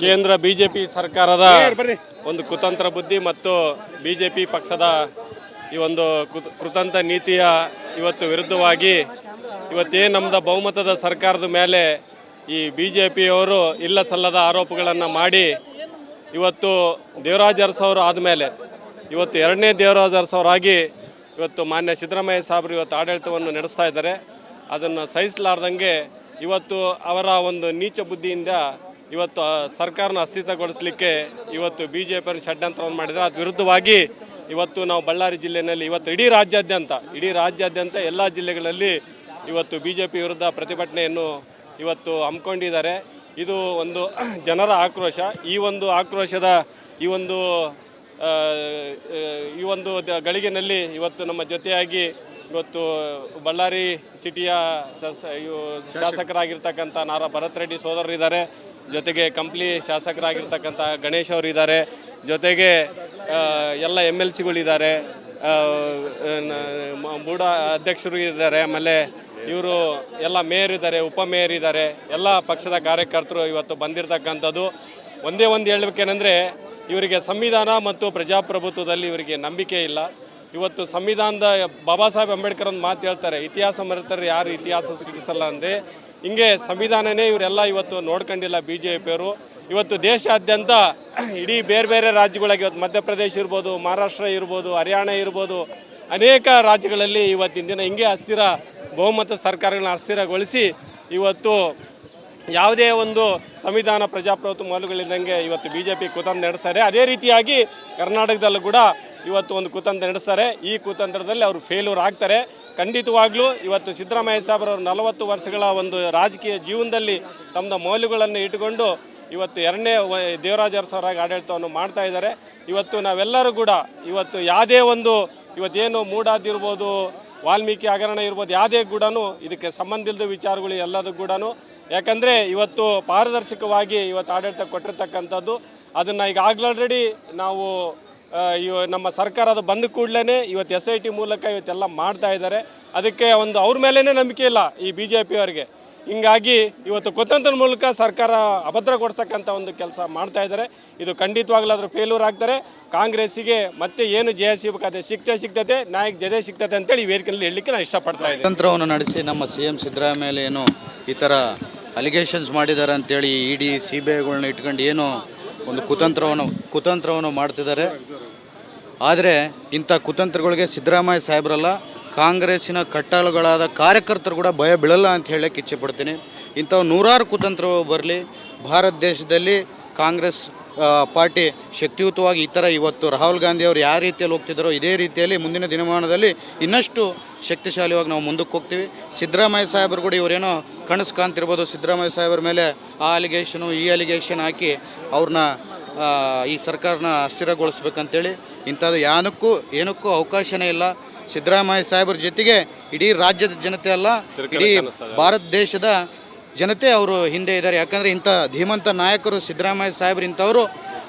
ಕೇಂದ್ರ ಬಿಜೆಪಿ ಸರ್ಕಾರದ ಒಂದು ಕುತಂತ್ರ ಬುದ್ಧಿ ಮತ್ತು ಬಿಜೆಪಿ ಪಕ್ಷದ ಈ ಒಂದು ಕೃತಂತ ಕೃತಂತ್ರ ನೀತಿಯ ಇವತ್ತು ವಿರುದ್ಧವಾಗಿ ಇವತ್ತೇ ನಮ್ಮದು ಬಹುಮತದ ಸರ್ಕಾರದ ಮೇಲೆ ಈ ಬಿ ಜೆ ಪಿಯವರು ಇಲ್ಲ ಸಲ್ಲದ ಆರೋಪಗಳನ್ನು ಮಾಡಿ ಇವತ್ತು ದೇವರಾಜ ಅರಸವರು ಆದಮೇಲೆ ಇವತ್ತು ಎರಡನೇ ದೇವರಾಜ ಅರಸವರಾಗಿ ಇವತ್ತು ಮಾನ್ಯ ಸಿದ್ದರಾಮಯ್ಯ ಸಾಹೇಬರು ಇವತ್ತು ಆಡಳಿತವನ್ನು ನಡೆಸ್ತಾ ಇದ್ದಾರೆ. ಅದನ್ನು ಸಹಿಸಲಾರ್ದಂಗೆ ಇವತ್ತು ಅವರ ಒಂದು ನೀಚ ಬುದ್ಧಿಯಿಂದ ಇವತ್ತು ಸರ್ಕಾರನ ಅಸ್ತಿತ್ವಗೊಳಿಸಲಿಕ್ಕೆ ಇವತ್ತು ಬಿ ಜೆ ಪಿಯನ್ನು ಷಡ್ಯಂತ್ರವನ್ನು ಮಾಡಿದರೆ ಅದ್ರ ವಿರುದ್ಧವಾಗಿ ಇವತ್ತು ನಾವು ಬಳ್ಳಾರಿ ಜಿಲ್ಲೆಯಲ್ಲಿ ಇವತ್ತು ಇಡೀ ರಾಜ್ಯಾದ್ಯಂತ ಇಡೀ ರಾಜ್ಯಾದ್ಯಂತ ಎಲ್ಲ ಜಿಲ್ಲೆಗಳಲ್ಲಿ ಇವತ್ತು ಬಿ ಜೆ ಪಿ ವಿರುದ್ಧ ಪ್ರತಿಭಟನೆಯನ್ನು ಇವತ್ತು ಹಮ್ಮಿಕೊಂಡಿದ್ದಾರೆ. ಇದು ಒಂದು ಜನರ ಆಕ್ರೋಶ. ಈ ಒಂದು ಆಕ್ರೋಶದ ಈ ಒಂದು ಈ ಒಂದು ಗಳಿಗೆನಲ್ಲಿ ಇವತ್ತು ನಮ್ಮ ಜೊತೆಯಾಗಿ ಇವತ್ತು ಬಳ್ಳಾರಿ ಸಿಟಿಯ ಶಾಸಕರಾಗಿರ್ತಕ್ಕಂಥ ನಾರಾ ಭರತ್ ರೆಡ್ಡಿ ಸೋದರರಿದ್ದಾರೆ. ಜೊತೆಗೆ ಕಂಪ್ಲಿ ಶಾಸಕರಾಗಿರ್ತಕ್ಕಂಥ ಗಣೇಶ್ ಅವರು ಇದ್ದಾರೆ. ಜೊತೆಗೆ ಎಲ್ಲ ಎಂ ಎಲ್ ಸಿಗಳಿದ್ದಾರೆ. ಬೂಡ ಅಧ್ಯಕ್ಷರು ಇದ್ದಾರೆ. ಆಮೇಲೆ ಇವರು ಎಲ್ಲ ಮೇಯರ್ ಇದ್ದಾರೆ, ಉಪ ಮೇಯರ್ ಇದ್ದಾರೆ. ಎಲ್ಲ ಪಕ್ಷದ ಕಾರ್ಯಕರ್ತರು ಇವತ್ತು ಬಂದಿರತಕ್ಕಂಥದ್ದು. ಒಂದೇ ಒಂದು ಹೇಳಬೇಕೇನೆಂದರೆ, ಇವರಿಗೆ ಸಂವಿಧಾನ ಮತ್ತು ಪ್ರಜಾಪ್ರಭುತ್ವದಲ್ಲಿ ಇವರಿಗೆ ನಂಬಿಕೆ ಇಲ್ಲ. ಇವತ್ತು ಸಂವಿಧಾನದ ಬಾಬಾ ಸಾಹೇಬ್ ಅಂಬೇಡ್ಕರ್ ಒಂದು ಮಾತು ಹೇಳ್ತಾರೆ, ಇತಿಹಾಸ ಮರೆತರೆ ಯಾರು ಇತಿಹಾಸ ಸೃಷ್ಟಿಸಲ್ಲ ಅಂದೆ. ಹಿಂಗೆ ಸಂವಿಧಾನನೇ ಇವರೆಲ್ಲ ಇವತ್ತು ನೋಡ್ಕೊಂಡಿಲ್ಲ ಬಿ ಜೆ ಪಿಯವರು ಇವತ್ತು ದೇಶಾದ್ಯಂತ ಇಡೀ ಬೇರೆ ಬೇರೆ ರಾಜ್ಯಗಳಾಗಿ ಇವತ್ತು ಮಧ್ಯಪ್ರದೇಶ ಇರ್ಬೋದು, ಮಹಾರಾಷ್ಟ್ರ ಇರ್ಬೋದು, ಹರಿಯಾಣ ಇರ್ಬೋದು, ಅನೇಕ ರಾಜ್ಯಗಳಲ್ಲಿ ಇವತ್ತಿನ ದಿನ ಹಿಂಗೆ ಅಸ್ಥಿರ ಬಹುಮತ ಸರ್ಕಾರಗಳನ್ನ ಅಸ್ಥಿರಗೊಳಿಸಿ ಇವತ್ತು ಯಾವುದೇ ಒಂದು ಸಂವಿಧಾನ ಪ್ರಜಾಪ್ರಭುತ್ವ ಮೌಲ್ಯಗಳಿದ್ದಂಗೆ ಇವತ್ತು ಬಿ ಜೆ ಪಿ ನಡೆಸ್ತಾರೆ. ಅದೇ ರೀತಿಯಾಗಿ ಕರ್ನಾಟಕದಲ್ಲೂ ಕೂಡ ಇವತ್ತು ಒಂದು ಕುತಂತ್ರ ನಡೆಸ್ತಾರೆ. ಈ ಕುತಂತ್ರದಲ್ಲಿ ಅವರು ಫೇಲ್ಯೂರ್ ಆಗ್ತಾರೆ. ಖಂಡಿತವಾಗ್ಲೂ ಇವತ್ತು ಸಿದ್ದರಾಮಯ್ಯ ಸಾಹೇಬ್ರವರು ನಲವತ್ತು ವರ್ಷಗಳ ಒಂದು ರಾಜಕೀಯ ಜೀವನದಲ್ಲಿ ತಮ್ಮ ಮೌಲ್ಯಗಳನ್ನು ಇಟ್ಟುಕೊಂಡು ಇವತ್ತು ಎರಡನೇ ದೇವರಾಜ ಅರಸರಾಗಿ ಆಡಳಿತವನ್ನು ಮಾಡ್ತಾ ಇದ್ದಾರೆ. ಇವತ್ತು ನಾವೆಲ್ಲರೂ ಕೂಡ ಇವತ್ತು ಯಾವುದೇ ಒಂದು ಇವತ್ತೇನು ಮೂಡಾದಿರ್ಬೋದು, ವಾಲ್ಮೀಕಿ ಹಗರಣ ಇರ್ಬೋದು, ಯಾವುದೇ ಕೂಡ ಇದಕ್ಕೆ ಸಂಬಂಧಿಲ್ಲದ ವಿಚಾರಗಳು ಎಲ್ಲದೂ ಕೂಡ ಯಾಕಂದರೆ ಇವತ್ತು ಪಾರದರ್ಶಕವಾಗಿ ಇವತ್ತು ಆಡಳಿತ ಕೊಟ್ಟಿರ್ತಕ್ಕಂಥದ್ದು. ಅದನ್ನು ಈಗ ಆಲ್ರೆಡಿ ನಾವು ಇವ ನಮ್ಮ ಸರ್ಕಾರ ಅದು ಬಂದ ಕೂಡಲೇ ಇವತ್ತು ಎಸ್ ಐ ಟಿ ಮೂಲಕ ಇವತ್ತೆಲ್ಲ ಮಾಡ್ತಾ ಇದ್ದಾರೆ. ಅದಕ್ಕೆ ಒಂದು ಅವ್ರ ಮೇಲೇ ನಂಬಿಕೆ ಇಲ್ಲ ಈ ಬಿ ಜೆ ಪಿಯವರಿಗೆ ಹಿಂಗಾಗಿ ಇವತ್ತು ಕುತಂತ್ರ ಮೂಲಕ ಸರ್ಕಾರ ಅಭದ್ರಗೊಳಿಸ್ತಕ್ಕಂಥ ಒಂದು ಕೆಲಸ ಮಾಡ್ತಾ ಇದ್ದಾರೆ. ಇದು ಖಂಡಿತವಾಗ್ಲೂ ಅದ್ರ ಫೇಲ್ಯೂರ್ ಆಗ್ತಾರೆ. ಕಾಂಗ್ರೆಸ್ಸಿಗೆ ಮತ್ತೆ ಏನು ಜಯ ಸಿಗಬೇಕಾದ್ರೆ ಸಿಕ್ತೆ ಸಿಗ್ತದೆ, ನಾಯಕ್ ಜಯ ಸಿಗ್ತದೆ ಅಂತೇಳಿ ಈ ವೇದಿಕೆಯಲ್ಲಿ ಹೇಳಲಿಕ್ಕೆ ನಾನು ಇಷ್ಟಪಡ್ತಾ ಇದ್ದೀನಿ. ತಂತ್ರವನ್ನು ನಡೆಸಿ ನಮ್ಮ ಸಿ ಎಂ ಸಿದ್ದರಾಮಯ್ಯ ಏನು ಈ ಥರ ಅಲಿಗೇಷನ್ಸ್ ಮಾಡಿದ್ದಾರೆ ಅಂತೇಳಿ ಇ ಡಿ ಸಿ ಬಿ ಐಗಳನ್ನ ಇಟ್ಕೊಂಡು ಏನು ಒಂದು ಕುತಂತ್ರವನ್ನು ಕುತಂತ್ರವನ್ನು ಮಾಡ್ತಿದ್ದಾರೆ. ಆದರೆ ಇಂಥ ಕುತಂತ್ರಗಳಿಗೆ ಸಿದ್ದರಾಮಯ್ಯ ಸಾಹೇಬ್ರಲ್ಲ, ಕಾಂಗ್ರೆಸ್ಸಿನ ಕಟ್ಟಾಳುಗಳಾದ ಕಾರ್ಯಕರ್ತರು ಕೂಡ ಭಯ ಬೀಳಲ್ಲ ಅಂತ ಹೇಳಕ್ಕೆ ಇಚ್ಛೆಪಡ್ತೀನಿ. ಇಂಥವು ನೂರಾರು ಕುತಂತ್ರಗಳು ಬರಲಿ, ಭಾರತ ದೇಶದಲ್ಲಿ ಕಾಂಗ್ರೆಸ್ ಪಾರ್ಟಿ ಶಕ್ತಿಯುತವಾಗಿ ಈ ಥರ ಇವತ್ತು ರಾಹುಲ್ ಗಾಂಧಿ ಅವರು ಯಾವ ರೀತಿಯಲ್ಲಿ ಹೋಗ್ತಿದ್ದಾರೋ ಇದೇ ರೀತಿಯಲ್ಲಿ ಮುಂದಿನ ದಿನಮಾನದಲ್ಲಿ ಇನ್ನಷ್ಟು ಶಕ್ತಿಶಾಲಿಯಾಗಿ ನಾವು ಮುಂದಕ್ಕೆ ಹೋಗ್ತೀವಿ. ಸಿದ್ದರಾಮಯ್ಯ ಸಾಹೇಬರು ಕೂಡ ಇವರೇನೋ ಕನಸು ಕಾಣ್ತಿರ್ಬೋದು ಸಿದ್ದರಾಮಯ್ಯ ಸಾಹೇಬರ ಮೇಲೆ ಆ ಅಲಿಗೇಷನು ಈ ಅಲಿಗೇಷನ್ ಹಾಕಿ ಅವ್ರನ್ನ ಈ ಸರ್ಕಾರನ ಅಸ್ಥಿರಗೊಳಿಸ್ಬೇಕಂತೇಳಿ ಇಂಥದ್ದು ಯಾನಕ್ಕೂ ಏನಕ್ಕೂ ಅವಕಾಶನೇ ಇಲ್ಲ. ಸಿದ್ದರಾಮಯ್ಯ ಸಾಹೇಬ್ರ ಜೊತೆಗೆ ಇಡೀ ರಾಜ್ಯದ ಜನತೆ ಅಲ್ಲ ಇಡೀ ಭಾರತ ದೇಶದ ಜನತೆ ಅವರು ಹಿಂದೆ ಇದ್ದಾರೆ. ಯಾಕಂದರೆ ಇಂಥ ಧೀಮಂತ ನಾಯಕರು ಸಿದ್ದರಾಮಯ್ಯ ಸಾಹೇಬ್ರು ಇಂಥವರು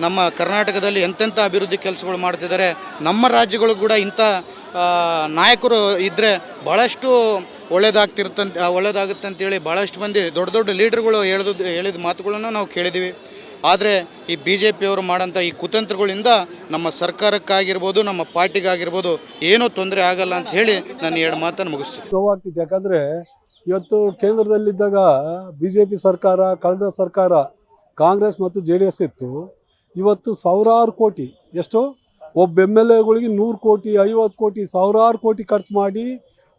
ನಮ್ಮ ಕರ್ನಾಟಕದಲ್ಲಿ ಎಂತೆಂಥ ಅಭಿವೃದ್ಧಿ ಕೆಲಸಗಳು ಮಾಡ್ತಿದ್ದಾರೆ. ನಮ್ಮ ರಾಜ್ಯಗಳು ಕೂಡ ಇಂಥ ನಾಯಕರು ಇದ್ದರೆ ಭಾಳಷ್ಟು ಒಳ್ಳೇದಾಗ್ತಿರ್ತಂತ ಒಳ್ಳೇದಾಗುತ್ತೆ ಅಂತೇಳಿ ಭಾಳಷ್ಟು ಮಂದಿ ದೊಡ್ಡ ದೊಡ್ಡ ಲೀಡರ್ಗಳು ಹೇಳಿದ ಹೇಳಿದ ಮಾತುಗಳನ್ನು ನಾವು ಕೇಳಿದ್ದೀವಿ. ಆದರೆ ಈ ಬಿ ಜೆ ಪಿಯವರು ಮಾಡೋಂಥ ಈ ಕುತಂತ್ರಗಳಿಂದ ನಮ್ಮ ಸರ್ಕಾರಕ್ಕಾಗಿರ್ಬೋದು, ನಮ್ಮ ಪಾರ್ಟಿಗಾಗಿರ್ಬೋದು ಏನೂ ತೊಂದರೆ ಆಗಲ್ಲ ಅಂತ ಹೇಳಿ ನಾನು ಎರಡು ಮಾತನ್ನು ಮುಗಿಸ್ತೀನಿ. ನೋವಾಗ್ತಿತ್ತು ಯಾಕಂದರೆ ಇವತ್ತು ಕೇಂದ್ರದಲ್ಲಿದ್ದಾಗ ಬಿ ಜೆ ಪಿ ಸರ್ಕಾರ, ಕಳೆದ ಸರ್ಕಾರ, ಕಾಂಗ್ರೆಸ್ ಮತ್ತು ಜೆ ಡಿ ಎಸ್ ಇತ್ತು. ಇವತ್ತು ಸಾವಿರಾರು ಕೋಟಿ, ಎಷ್ಟು? ಒಬ್ಬ ಎಂ ಎಲ್ ಎಗಳಿಗೆ ನೂರು ಕೋಟಿ, ಐವತ್ತು ಕೋಟಿ, ಸಾವಿರಾರು ಕೋಟಿ ಖರ್ಚು ಮಾಡಿ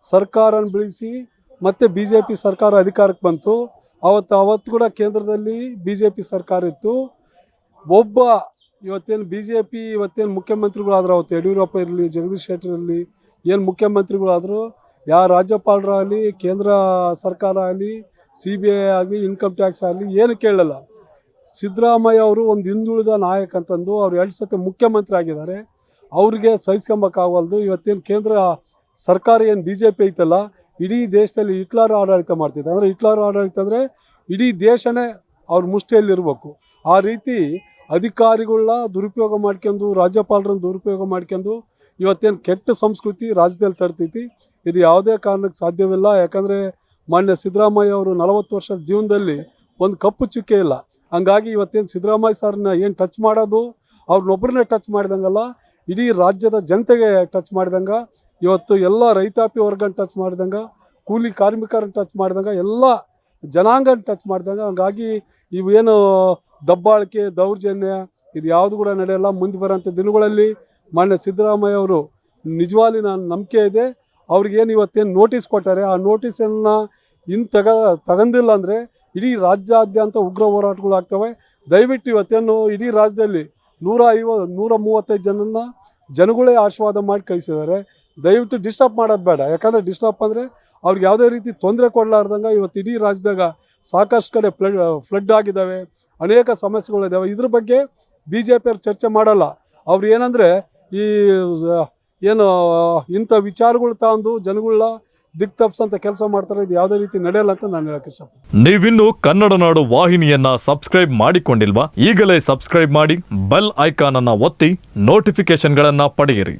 ಸರ್ಕಾರನ ಬೆಳೆಸಿ ಮತ್ತೆ ಬಿ ಜೆ ಪಿ ಸರ್ಕಾರ ಅಧಿಕಾರಕ್ಕೆ ಬಂತು. ಅವತ್ತು ಅವತ್ತು ಕೂಡ ಕೇಂದ್ರದಲ್ಲಿ ಬಿ ಜೆ ಪಿ ಸರ್ಕಾರ ಇತ್ತು. ಒಬ್ಬ ಇವತ್ತೇನು ಬಿ ಜೆ ಪಿ ಇವತ್ತೇನು ಮುಖ್ಯಮಂತ್ರಿಗಳಾದ್ರು ಅವತ್ತು ಯಡಿಯೂರಪ್ಪ ಇರಲಿ, ಜಗದೀಶ್ ಶೆಟ್ಟರ್ ಇರಲಿ ಏನು ಮುಖ್ಯಮಂತ್ರಿಗಳಾದರೂ ಯಾವ ರಾಜ್ಯಪಾಲರಾಗಲಿ ಕೇಂದ್ರ ಸರ್ಕಾರ ಆಗಲಿ, ಸಿ ಬಿ ಐ ಆಗಲಿ ಇನ್ಕಮ್ ಟ್ಯಾಕ್ಸ್ ಆಗಲಿ ಏನು ಕೇಳಲ್ಲ. ಸಿದ್ದರಾಮಯ್ಯ ಅವರು ಒಂದು ಹಿಂದುಳಿದ ನಾಯಕ ಅಂತಂದು ಅವ್ರು ಎರಡು ಸತಿ ಮುಖ್ಯಮಂತ್ರಿ ಆಗಿದ್ದಾರೆ. ಅವ್ರಿಗೆ ಸಹಿಸ್ಕೊಂಬಕ್ಕಾಗಲ್ದು. ಇವತ್ತೇನು ಕೇಂದ್ರ ಸರ್ಕಾರ ಏನು ಬಿ ಜೆ ಪಿ ಐತಲ್ಲ ಇಡೀ ದೇಶದಲ್ಲಿ ಹಿಟ್ಲರ್ ಆಡಳಿತ ಮಾಡ್ತಿದ್ದ. ಅಂದರೆ ಹಿಟ್ಲರ್ ಆಡಳಿತ ಅಂದರೆ ಇಡೀ ದೇಶನೇ ಅವ್ರ ಮುಷ್ಟಿಯಲ್ಲಿರಬೇಕು. ಆ ರೀತಿ ಅಧಿಕಾರಿಗಳನ್ನ ದುರುಪಯೋಗ ಮಾಡ್ಕೊಂಡು, ರಾಜ್ಯಪಾಲರನ್ನ ದುರುಪಯೋಗ ಮಾಡ್ಕೊಂಡು ಇವತ್ತೇನು ಕೆಟ್ಟ ಸಂಸ್ಕೃತಿ ರಾಜ್ಯದಲ್ಲಿ ತರ್ತೈತಿ. ಇದು ಯಾವುದೇ ಕಾರಣಕ್ಕೆ ಸಾಧ್ಯವಿಲ್ಲ. ಯಾಕಂದರೆ ಮಾನ್ಯ ಸಿದ್ದರಾಮಯ್ಯ ಅವರು ನಲವತ್ತು ವರ್ಷದ ಜೀವನದಲ್ಲಿ ಒಂದು ಕಪ್ಪು ಚುಕ್ಕೆ ಇಲ್ಲ. ಹಂಗಾಗಿ ಇವತ್ತೇನು ಸಿದ್ದರಾಮಯ್ಯ ಸರ್ನ ಏನು ಟಚ್ ಮಾಡೋದು ಅವ್ರನ್ನೊಬ್ಬರನ್ನೇ ಟಚ್ ಮಾಡಿದಂಗಲ್ಲ, ಇಡೀ ರಾಜ್ಯದ ಜನತೆಗೆ ಟಚ್ ಮಾಡಿದಂಗೆ. ಇವತ್ತು ಎಲ್ಲ ರೈತಾಪಿ ವರ್ಗನ ಟಚ್ ಮಾಡಿದಂಗ, ಕೂಲಿ ಕಾರ್ಮಿಕರನ್ನು ಟಚ್ ಮಾಡಿದಂಗೆ, ಎಲ್ಲ ಜನಾಂಗನ ಟಚ್ ಮಾಡಿದಂಗೆ. ಹಂಗಾಗಿ ಇವೇನು ದಬ್ಬಾಳಿಕೆ, ದೌರ್ಜನ್ಯ, ಇದು ಯಾವುದು ಕೂಡ ನಡೆಯಲ್ಲ. ಮುಂದೆ ಬರೋಂಥ ದಿನಗಳಲ್ಲಿ ಮಾನ್ಯ ಸಿದ್ದರಾಮಯ್ಯ ಅವರು ನಿಜವಾಗಿ ನಾನು ನಂಬಿಕೆ ಇದೆ. ಅವ್ರಿಗೇನು ಇವತ್ತೇನು ನೋಟಿಸ್ ಕೊಟ್ಟಾರೆ, ಆ ನೋಟಿಸನ್ನು ಇನ್ನು ತಗ ತಗೊಂಡಿಲ್ಲ ಅಂದರೆ ಇಡೀ ರಾಜ್ಯಾದ್ಯಂತ ಉಗ್ರ ಹೋರಾಟಗಳು ಆಗ್ತವೆ. ದಯವಿಟ್ಟು ಇವತ್ತೇನು ಇಡೀ ರಾಜ್ಯದಲ್ಲಿ ನೂರ ಐವ ನೂರ ಮೂವತ್ತೈದು ಜನನ ಜನಗಳೇ ಆಶೀರ್ವಾದ ಮಾಡಿ ಕಳಿಸಿದ್ದಾರೆ. ದಯವಿಟ್ಟು ಡಿಸ್ಟರ್ಬ್ ಮಾಡೋದು ಬೇಡ. ಯಾಕಂದರೆ ಡಿಸ್ಟರ್ಬ್ ಅಂದರೆ ಅವ್ರಿಗೆ ಯಾವುದೇ ರೀತಿ ತೊಂದರೆ ಕೊಡಲಾರ್ದಂಗೆ ಇವತ್ತು ಇಡೀ ರಾಜ್ಯದಾಗ ಸಾಕಷ್ಟು ಕಡೆ ಫ್ಲಡ್ ಫ್ಲಡ್ ಆಗಿದ್ದಾವೆ ಅನೇಕ ಸಮಸ್ಯೆಗಳಿದ್ದಾವೆ ಇದ್ರ ಬಗ್ಗೆ ಬಿ ಜೆ ಪಿಯವ್ರು ಚರ್ಚೆ ಮಾಡಲ್ಲ. ಅವ್ರು ಏನಂದರೆ ಈ, ಏನು, ಇಂಥ ವಿಚಾರಗಳು ತಂದು ಜನಗಳ ತಪ್ಸಂತ ಕೆಲಸ ಮಾಡ್ತಾರೆ. ಇದು ಯಾವುದೇ ರೀತಿ ನಡೆಯಲ್ಲ ಅಂತ ನಾನು ಹೇಳಕ್ಕೆ ಇಷ್ಟಪಡ್ತೀನಿ. ನೀವಿನ್ನು ಕನ್ನಡ ನಾಡು ವಾಹಿನಿಯನ್ನ ಸಬ್ಸ್ಕ್ರೈಬ್ ಮಾಡಿಕೊಂಡಿಲ್ವಾ? ಈಗಲೇ ಸಬ್ಸ್ಕ್ರೈಬ್ ಮಾಡಿ, ಬೆಲ್ ಐಕಾನ್ ಅನ್ನ ಒತ್ತಿ ನೋಟಿಫಿಕೇಶನ್ಗಳನ್ನ ಪಡೆಯಿರಿ.